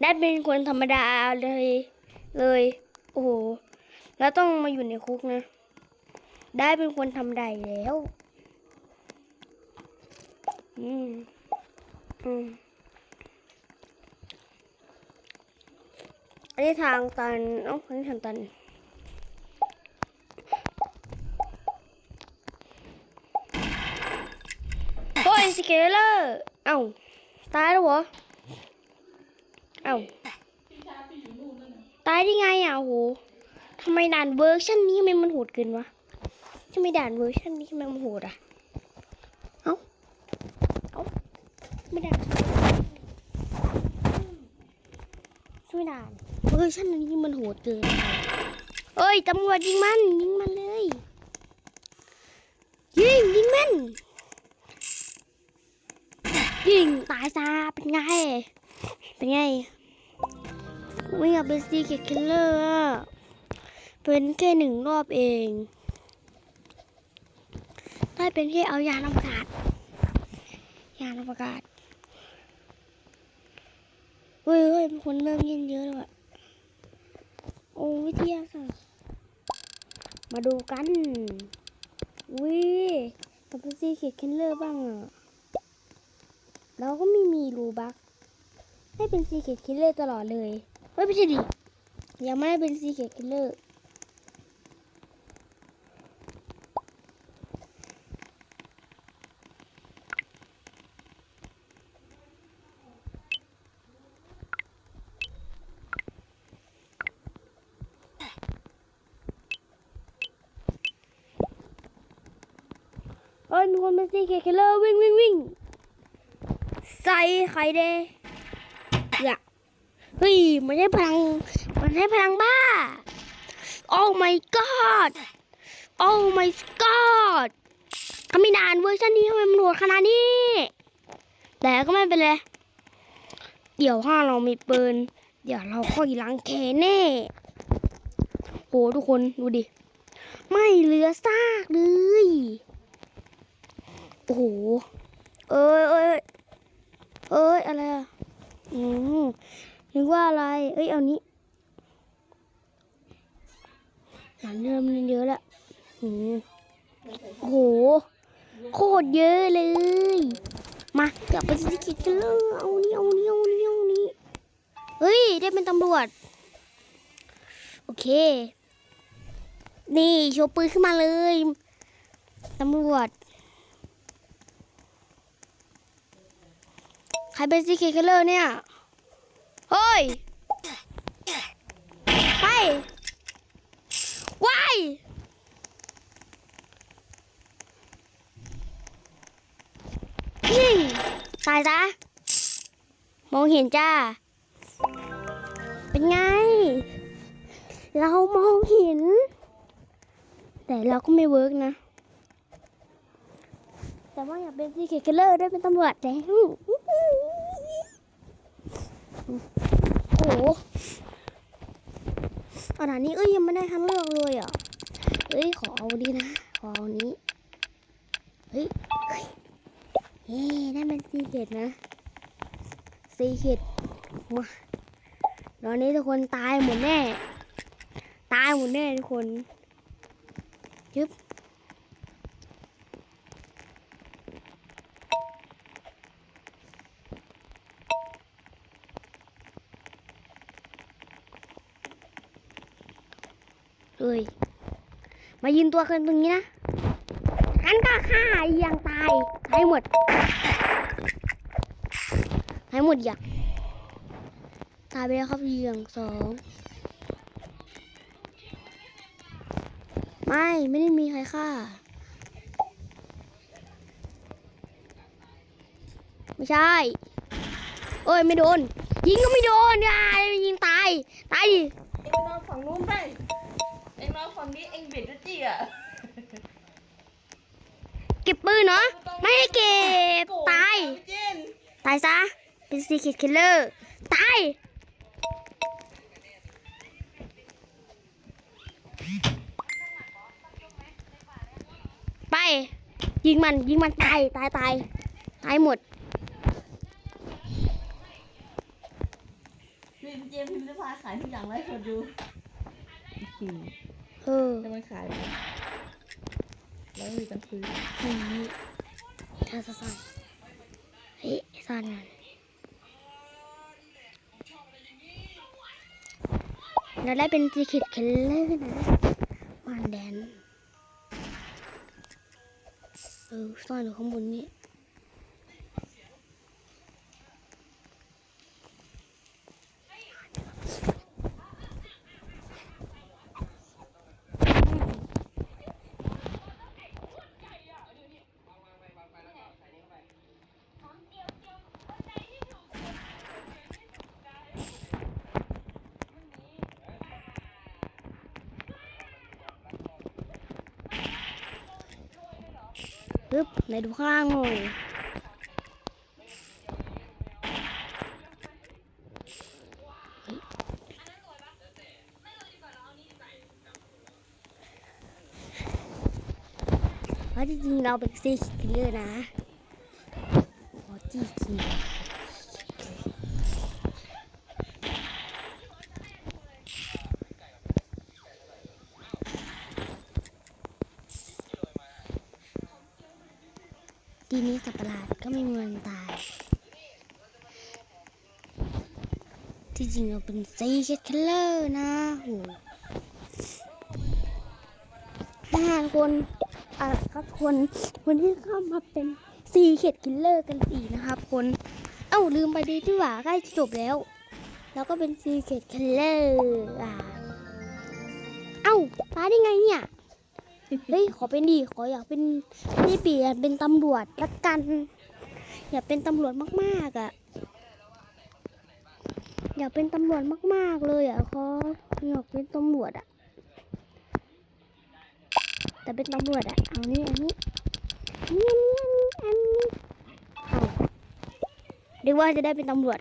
ได้เป็นคนธรรมดาเลยเลย โอ้โหแล้วต้องมาอยู่ในคุกนะ ได้เป็นคนธรรมดาแล้ว อืม อืมอันนี้ทางตันเอ้อันนี้ทางตันโอ้ยสเกลเลอร์ เอ้า ตายแล้วเหรอ เอ้าตายได้ไงอะโหทำไมด่านเวอร์ชันนี้ทำไมมันโหดเกินวะทำไมด่านเวอร์ชันนี้ทำไมมันโหดอะเอ้าเอ้าไม่ด่านไม่ด่านเวอร์ชันนี้มันโหดเกินเอ้ยตำรวจยิงมันยิงมันเลยยิงยิงมันยิงตายซะเป็นไง เป็นไงไม่อยากเป็นซีเกตคิลเลอร์อะเป็นแค่หนึ่งรอบเอง ได้เป็นแค่เอายานอวกาศ ยานอวกาศเฮ้ยเฮ้ยคนเริ่มเย็นเยอะแล้วอะโอ้วิทยาศาสตร์มาดูกันวิกับเป็นซีเกตคิลเลอร์บ้างอะเราก็ไม่มีรูบัก ให้เป็นซีเ e ตคิลเลอร์ตลอดเลยเฮ้ยไม่ใช่ดิยังไม่ได้เป็นซีเ e ตคิลเลอร์เฮ้ยมีคนเป็นซีเ e ตคิลเลอร์วิ่งวิ่งวิ่งใส่ไข่แดง เฮ้ยมันใช้พลัง มันใช้พลังบ้าโอ้ my god โอ้ my god เขาไม่นานเวอร์ชันนี้ทำไมมันโหดขนาดนี้ แต่ก็ไม่เป็นไร เดี๋ยวถ้าเรามีปืน เดี๋ยวเราค่อยล้างแค้นแน่ โหทุกคนดูดิ ไม่เหลือซากเลย โอ้โห เอ้ยเอ้ยเอ้ย อะไรอะ อืมนึกว่าอะไร เอ้ย เอานี้หลังเริ่มเยอะแล้วอืมโอ้โห โคตรเยอะเลย มากลับไปสิกิจกันเลยเอานี้เอานี้เอานี้เอานี้เฮ้ย ได้เป็นตำรวจ โอเค วปืนขึ้นมาเลยตำรวจ ใครเป็นซีเคเคเลอร์เนี่ย เฮ้ย ไปว้ายยิงตายซะ มองเห็นจ้า เป็นไง เรามองเห็น แต่เราก็ไม่เวิร์กนะ แต่ว่าอยากเป็นซีเคเคเลอร์ด้วยเป็นตำรวจแล้วโอ้โหขนาดนี้เอ้ยยังไม่ได้ทันเลือกเลยอะเอ้ยขอเอาดีนะ ขอเอานี้ เฮ้ย เฮ้ยเฮ้ได้เป็นซีเกตนะ ซีเกตมาตอนนี้ทุกคนตายหมดแน่ ตายหมดแน่ทุกคน ยึบเอ้ย มายืนตัวกันตรงนี้นะฉันก็ฆ่าอียังตายให้หมด ให้หมดอย่างตายไปแล้วครับเยียงสอง ไม่ไม่ได้มีใครฆ่า ไม่ใช่ เอ้ยไม่โดน ยิงก็ไม่โดนอย่ายิงตาย ตายดิ เอ็งนอนฝั่งนู้นไป เอ็งนอนฝั่งนี้เอ็งบิดนะจี้อะเก็บปืนเนาะไม่ให้เก็บ ตายเจนตายซะ เป็นซีคิดคิลเลอร์ ตาย ยิงมันยิงมันตายตายตายตายหมดมเจมพิมพ์ริพายขายทุกอย่างไว้คนดูอืมเออแต่มันขายแล้วแล้วมีกันซื้อนี่ถ้าจะสั่นเฮ้ยสั่นนั่นเราได้เป็นซีคิดเคลเลอร์นะมันแดน เออซ่อนอยู่ข้างบนนี่ ในดูข้างล่างหน่อยเพราะจริงๆเราเป็นซีคิลเลอร์นะโอ้จริง ทีนี้สัตว์ประหลาดก็ไม่มีวันตาย ที่จริงเราเป็นซีคิลเลอร์นะโหห้าคนอะครับคนวันนี้เข้ามาเป็นซีเข็ดคิลเลอร์กันอีกนะครับ คน เอ้าลืมไปดีที่ว่าใกล้จะจบแล้ว แล้วก็เป็นซีเข็ดคิลเลอร์อะเอ้ามาได้ไงเนี่ย เฮ้ยขอเป็นดีขออยากเป็นนี่เปลี่ยนเป็นตำรวจละกัน อยากเป็นตำรวจมากๆอะ อยากเป็นตำรวจมาก ๆเลยอะขออยากเป็นตำรวจอะ แต่เป็นตำรวจอะเอานี่อันนี้อันนี้อันนี้เอาเรียกว่าจะได้เป็นตำรวจ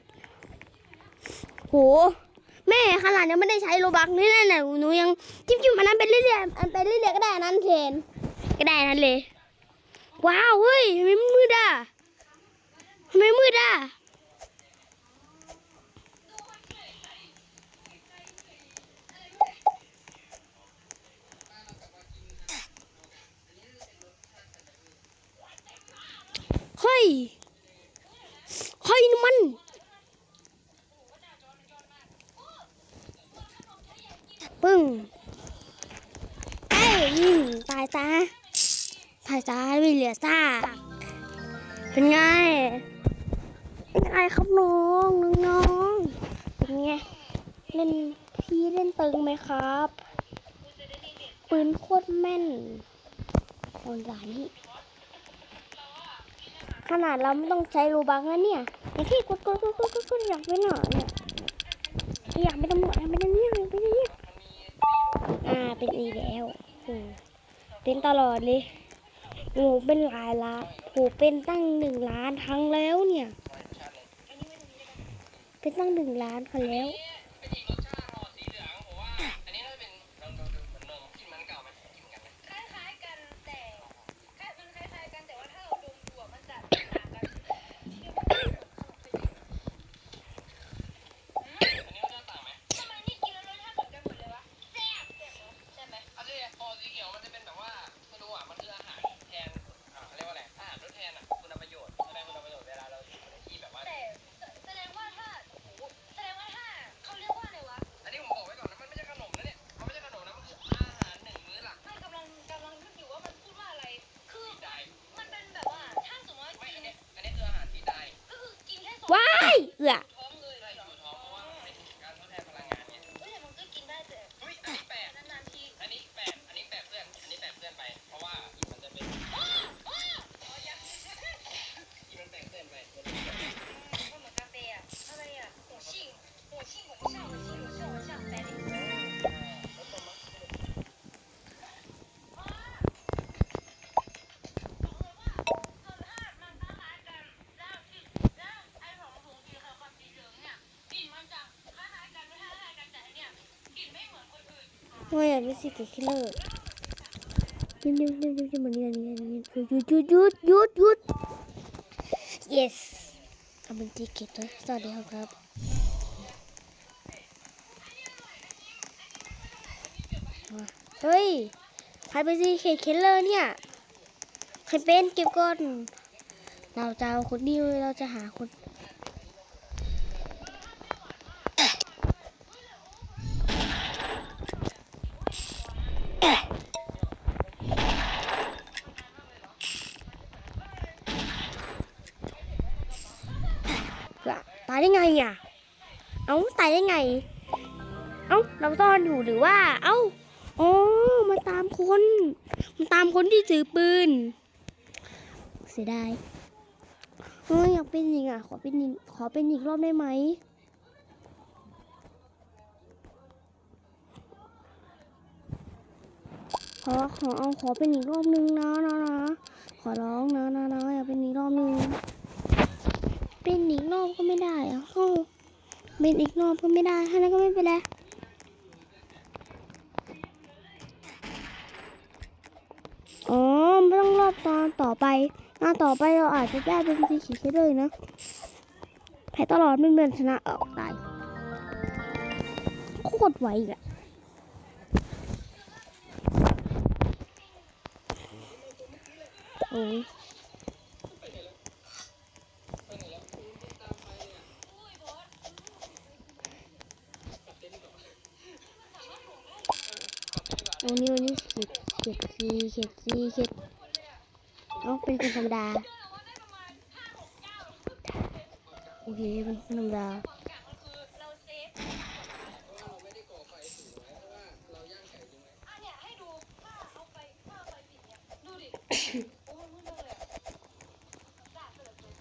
โห แม่ขนาดยังไม่ได้ใช้โลบักนี่แน่ๆหนูยังจิ้มจิ้มอันนั้นไปเรื่อยๆอันไปเรื่อยๆก็ได้อันนั้นเทนก็ได้นั้นเลย ว้าวเฮ้ยทำไม่มืดอะทำไมมืดอะเฮ้ยเฮ้ยมัน ปึ้งเอ้ยยิงตายซะตายซะไม่เหลือซากเป็นไง เป็นไงครับน้องน้องเป็นไงเล่นพี่เล่นตึงไหมครับ ปืนโคตรแม่นโอนหลานี่ขนาดเราไม่ต้องใช้รูบังแล้วเนี่ยอย่างที่กดกดกดกดกดอยากเป็นหนอเนี่ยอยากเป็นตำรวจอยากเป็นอันนี้อยากเป็นอันนี้ อ่าเป็นอีแล้วโอ้เป็นตลอดเลยโอ้เป็นหลายล้านโอ้เป็นตั้งหนึ่งล้านครั้งแล้วเนี่ย เป็นตั้งหนึ่งล้านครั้งแล้ว โอ้ยไม่สิเกคิลเลอร์ยิ้มยิ้มยิ้มยิ้มยิ้มมันนี่นี่นี่หยุดหยุดหยุดหยุดหยุด yes เอามันตีเก็บเลยสวัสดีครับเฮ้ยใครเป็นซีเกคลเลอร์เนี่ยใครเป็นเก็บก้อนเราจะเอาคนนี้เราจะหาคน อะ เอ้าตายได้ไง เอ้าเราซ่อนอยู่หรือว่า เอ้าอ๋อมาตามคนมาตามคนที่ถือปืน เสียดายเฮ้ยอยากเป็นอีกอะ ขอเป็นอีกขอเป็นอีกรอบได้ไหมขอขอเอาขอเป็นอีกรอบนึงนะนะนะขอร้องนะนะนะอยากเป็นอีกรอบนึง เป็นอีกรอบก็ไม่ได้อะเอ้าเป็นอีกรอบก็ไม่ได้ถ้านั้นก็ไม่เป็นไรอ๋อไม่ต้องรอบตอนต่อไปหน้าต่อไปเราอาจจะได้เป็นสีขีดแค่เลยนะแพ้ตลอดไม่เหมือนชนะออกตายโคตรไวอะอ้ยโอ้นี่วันนี้เขียดเขียดซี เข็ดสี่เข็ดเอ้าเป็นคนธรรมดา โอเค เป็นคนธรรมดาเซฟอะเนี่ยให้ดูถ้าเอาไปถ้าเอาไปปิดเนี่ยดูดิ โอ้มันมืดเลยอะด่าเกิดเลย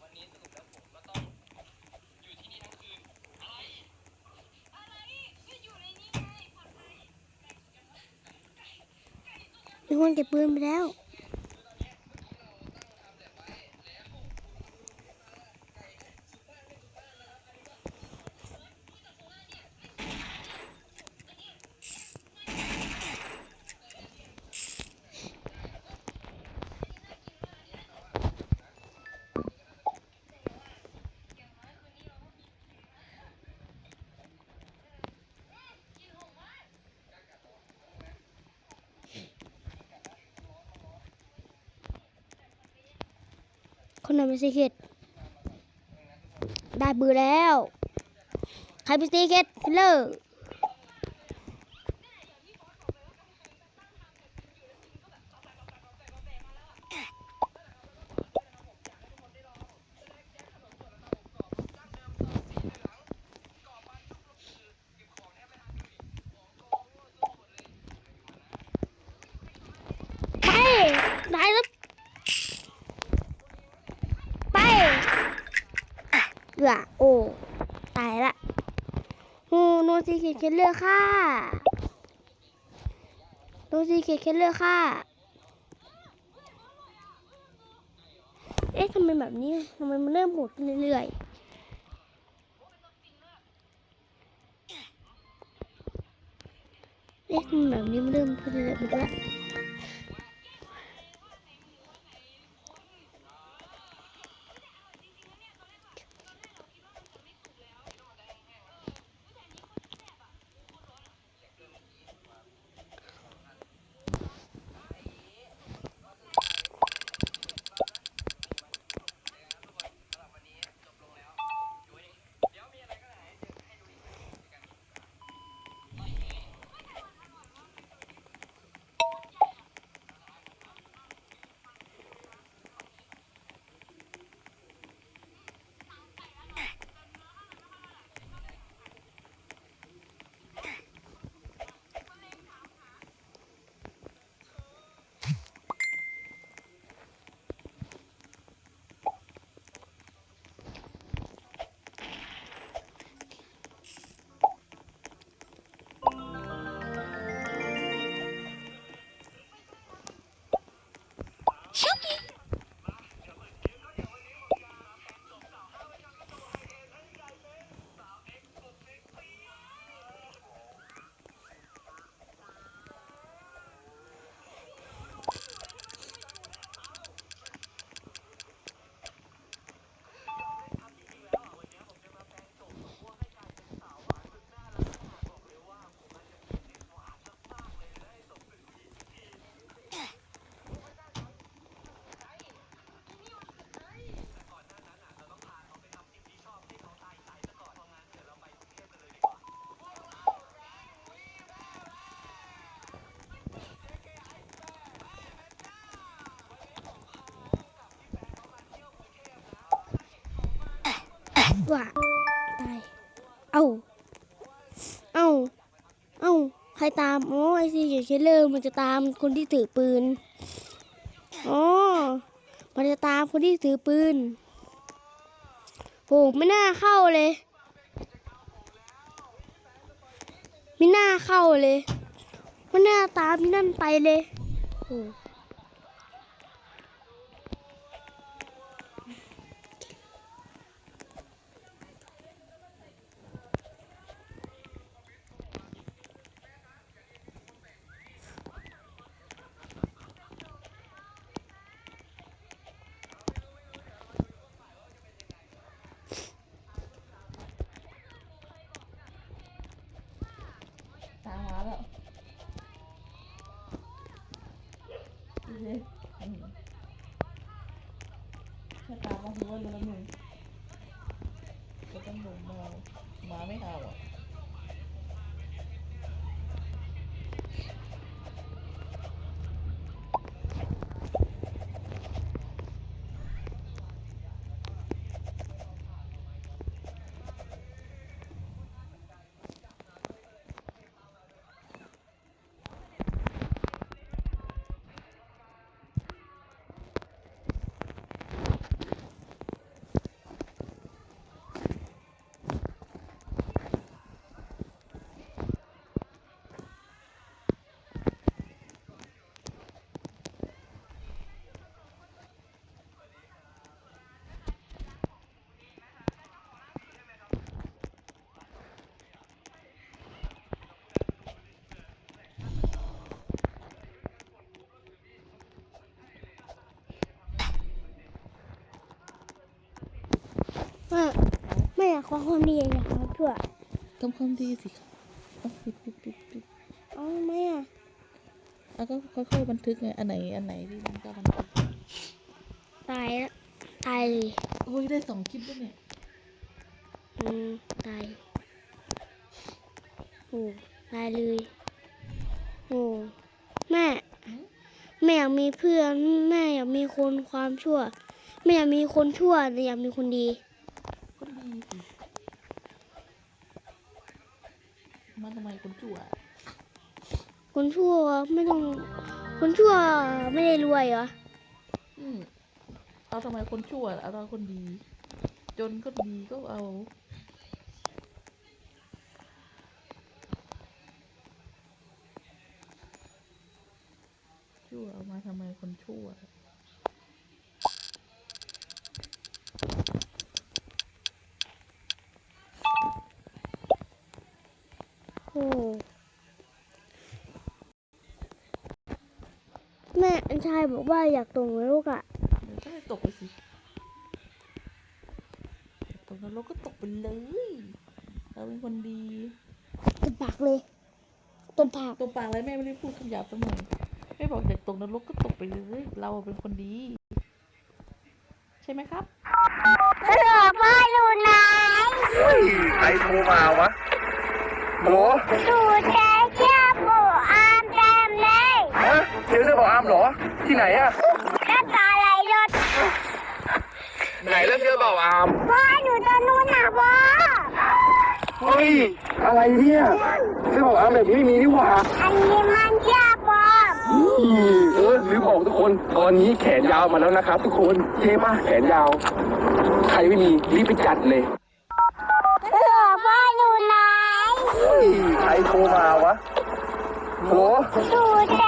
วันนี้สรุปแล้วผมก็ต้องอยู่ที่นี่ทั้งคืน อะไร มีคนเก็บปืนไปแล้ว ไหนเป็นซีเคทได้ปืนแล้ว ใครเป็นซีเคทคิลเลอร์ไปได้แล้ว ไปเอือโอ้ ตายละโอ้โนซี เคลเลอร์ค่ะโนซีเคเคลเลอร์ค่ะ เอ๊ะทำไมแบบนี้ทำไมมันเริ่มโหดเรื่อยๆเอ๊ะแบบนี้มันเริ่มขึ้นเรื่อยๆไปด้ว ว่าตาย เอ้า เอ้า เอ้า ใครตาม อ๋อ ไอซีเชลเลอร์มันจะตามคนที่ถือปืน อ๋อ มันจะตามคนที่ถือปืนโหไม่น่าเข้าเลย ไม่น่าเข้าเลย ไม่น่าตามพี่นั่นไปเลยโอ้ ตามมาแล้วดูสิอืมถ้า ตามมาคือว่ารู้แล้วมึงก็ต้องลงมาหมาไม่เอาอะ แม่ไม่อยากขอความดีอยากขอชั่วทำความดีสิครับเอาปิดปิดปิดปิดเอาไหมอะแล้วก็ค่อยๆบันทึกไงอันไหนอันไหนที่มันก็บันทึกตายแล้วตายเลยโอ้ยได้สองคลิปด้วยเนี่ยอืมตายโอ้ตายเลยโอ้แม่แม่อยากมีเพื่อนแม่อยากมีคนความชั่วแม่อยากมีคนชั่วแต่อยากมีคนดี ก็ดีสิมันทำไมคนชั่ว คนชั่วไม่ต้อง คนชั่วไม่ได้รวยเหรออืมเอาทำไมคนชั่วเอาเราคนดี จนก็ดีก็เอาชั่วเอามาทำไมคนชั่วโอ้แม่อัญ ชายบอกว่าอยากตกนรกอะเดี๋ยวก็ให้ตกไปสิตกนรกก็ตกไปเลยเราเป็นคนดีตบปากเลยตบปากตกปากอะไรแม่ไม่ได้พูดคำหยาบเสมอแม่บอกเด็กตกนรกก็ตกไปเลย เราเป็นคนดี ใช่ไหมครับเออพ่ออยู่ไหนเฮ้ยใครโทรมาวะฮัลโหลดูแค่เชื่ เจอเรื่องของอาร์มเหรอ ที่ไหนอะก็ตาไหลรถไหนเรื่องเจอเปล่าอาร์มพ่ออยู่ตรงนู้นนะพ่อเฮ้ยอะไรเนี่ยเรื่องของอาร์มแบบนี้ไม่มีนี่หว่าอันนี้มันเชื่อปอมอืมเออลืมบอกทุกคน ตอนนี้แขนยาวมาแล้วนะครับ ทุกคนเท่มากแขนยาว ใครไม่มีรีบไปจัดเลยเออพ่ออยู่ไหนเฮ้ยใครโทรมาวะฮัลโหลดูแค่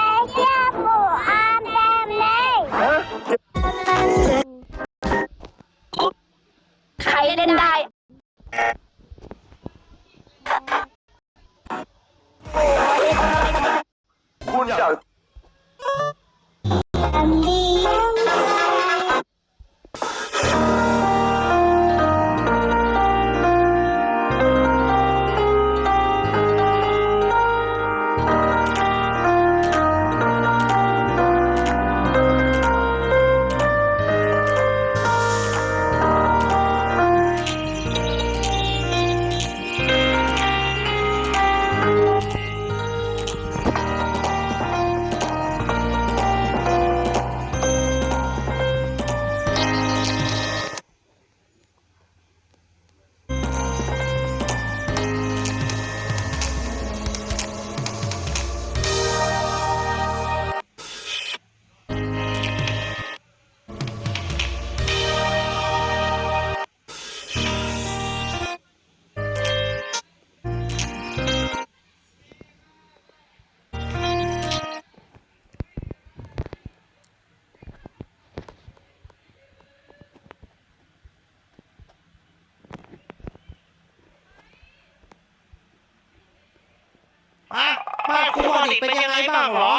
ติเป็นยังไงบ้างเหรอ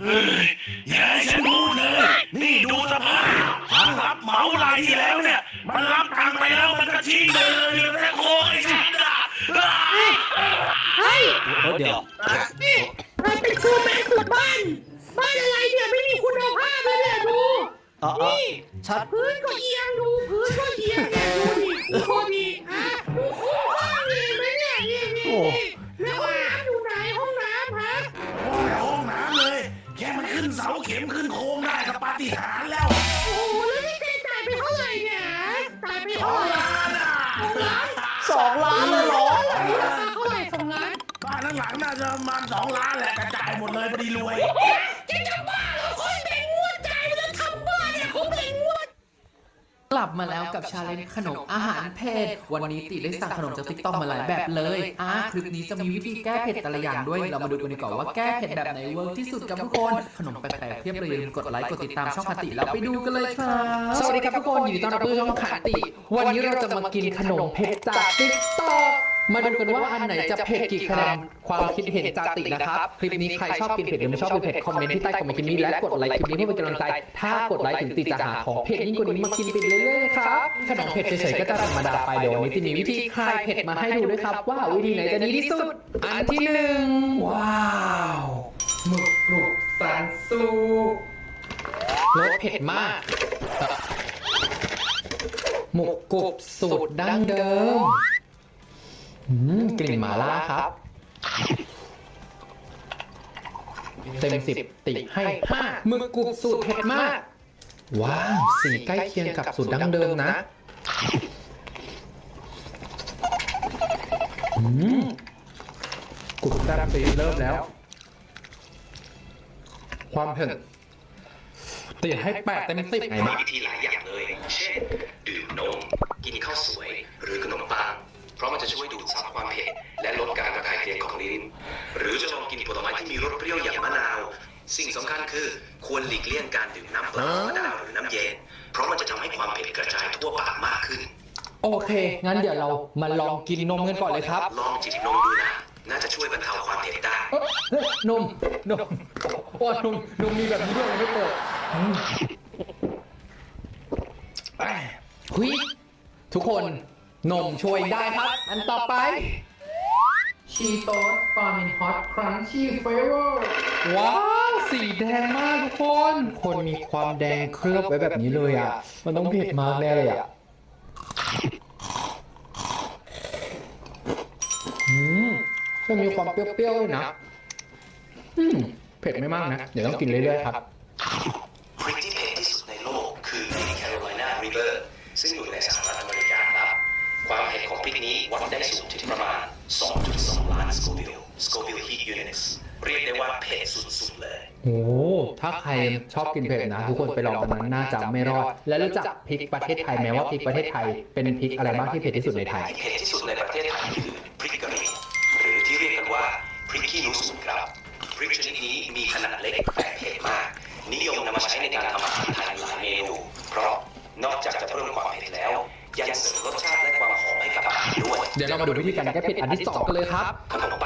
เฮ้ยอย่าให้ฉันพูดเลย นี่ดูสภาพมันรับเหมารายที่แล้วเนี่ย มันรับตังค์ไปแล้วมันก็ทิ้งไปเลยเหลือแต่โคไอ้ฉันด่าเดี๋ยวมันเป็นครูแม่ตรวจบ้าน บ้านอะไรเนี่ยไม่มีคุณภาพเลยเนี่ยดู อ๋ออ๋อชัด พื้นก็เอียงดู พื้นก็เอียงเนี่ย ไลับมาแล้วกับชาเลนจ์ขนมอาหารเผ็ดวันนี้ติได้สั่งขนมจากติ๊กต็อกมาหลายแบบเลยอะคลิปนี้จะมีวิธีแก้เผ็ดแต่ละอย่างด้วย เรามาดูกันดีกว่าว่าแก้เผ็ดแบบไหนเวิร์กที่สุดกับทุกคนขนมแปลกๆเพียบเลยอย่าลืมกดไลค์กดติดตามช่องคติแล้วไปดูกันเลยครับสวัสดีครับทุกคนยินดีต้อนรับเข้าสู่ช่องคติ วันนี้เราจะมากินขนมเผ็ดจากติ๊กต็อก มาดูกันว่าอันไหนจะเผ็ดกี่คะแนนความคิดเห็นจากตินะครับ คลิปนี้ใครชอบกินเผ็ดหรือไม่ชอบกินเผ็ดคอมเมนต์ที่ใต้คอมเมนต์คลิปนี้และกดไลค์คลิปนี้เพื่อเป็นกำลังใจ ถ้ากดไลค์ถึงติจะหาของเผ็ดยิ่งกว่านี้มากินไปเรื่อยๆครับขนมเผ็ดเฉยๆก็จะธรรมดาไปเดี๋ยววันนี้จะมีวิธีคลายเผ็ดมาให้ดูด้วยครับ ว่าวิธีไหนจะดีที่สุด อันที่หนึ่งว้าวหมึกกรุบสันสูรสเผ็ดมากหมึกกรุบสูตรดั้งเดิม อืมกลิ่นหมาล่าครับ เต็มสิบติให้ห้าหมึกกรุบสูตรเผ็ดมาก ว้าว สีใกล้เคียงกับสูตรดั้งเดิมนะอืมกรุบแซ่บปีเริ่มแล้ว ความเผ็ดติดให้แปดเต็มสิบไงมีบ้างวิธีหลายอย่างเลย เช่น ดื่มนม กินข้าวสวย หรือขนมปัง เพราะมันจะช่วยดูดซับความเผ็ดและลดการระคายเคืองของลิ้น หรือจะลองกินผลไม้ที่มีรสเปรี้ยวอย่างมะนาว สิ่งสำคัญคือควรหลีกเลี่ยงการดื่มน้ำเปล่าธรรมดาหรือน้ำเย็น เพราะมันจะทำให้ความเผ็ดกระจายทั่วปากมากขึ้น โอเค งั้นเดี๋ยวเรามาลองกินนมกันก่อนเลยครับลองจิบนมดูนะ น่าจะช่วยบรรเทาความเผ็ดได้ เอ้ยเฮ้ยนม นมโอ้นม นมมีแบบนี้ด้วยยังไม่เปิดอืมหุยทุกคน นมช่วยได้ครับ อันต่อไป ชีโต้ฟาร์มินฮอตครันชี่เฟเวอร์ว้าว สีแดงมากทุกคน คนมีความแดงเคลือบไว้แบบนี้เลยอะ มันต้องเผ็ดมากแน่เลยอะอืมก็มีความเปรี้ยวๆด้วยนะ อืม เผ็ดไม่มากนะ เดี๋ยวต้องกินเรื่อยๆครับพริกที่เผ็ดที่สุดในโลกคือพริกแคโรไลนาริเวอร์ซึ่งอยู่ในสหรัฐ ของพริกนี้วัดได้สูงถึงประมาณ 2.2 ล้านสโควิลสโควิลฮีทยูนิตเรียกได้ว่าเผ็ดสุดๆเลยโอ้ถ้าใครชอบกินเผ็ดนะ ทุกคนไปลองกันนั้นน่าจะไม่รอด และรู้จักพริกประเทศไทยไหมว่าพริกประเทศไทยเป็นพริกอะไรบ้างที่เผ็ดที่สุดในไทย ที่เผ็ดที่สุดในประเทศไทยคือพริกกะหรี่หรือที่เรียกกันว่าพริกขี้หนูสูงครับพริกชนิดนี้มีขนาดเล็กแต่เผ็ดมาก นิยมนำมาใช้ในการทำอาหารไทยหลายเมนูเพราะนอกจากจะเพิ่มความเผ็ดแล้ว ยังเสริมรสชาติ เดี๋ยวเรามาดูวิธีการแก้เผ็ดอันที่สองกันเลยครับขนม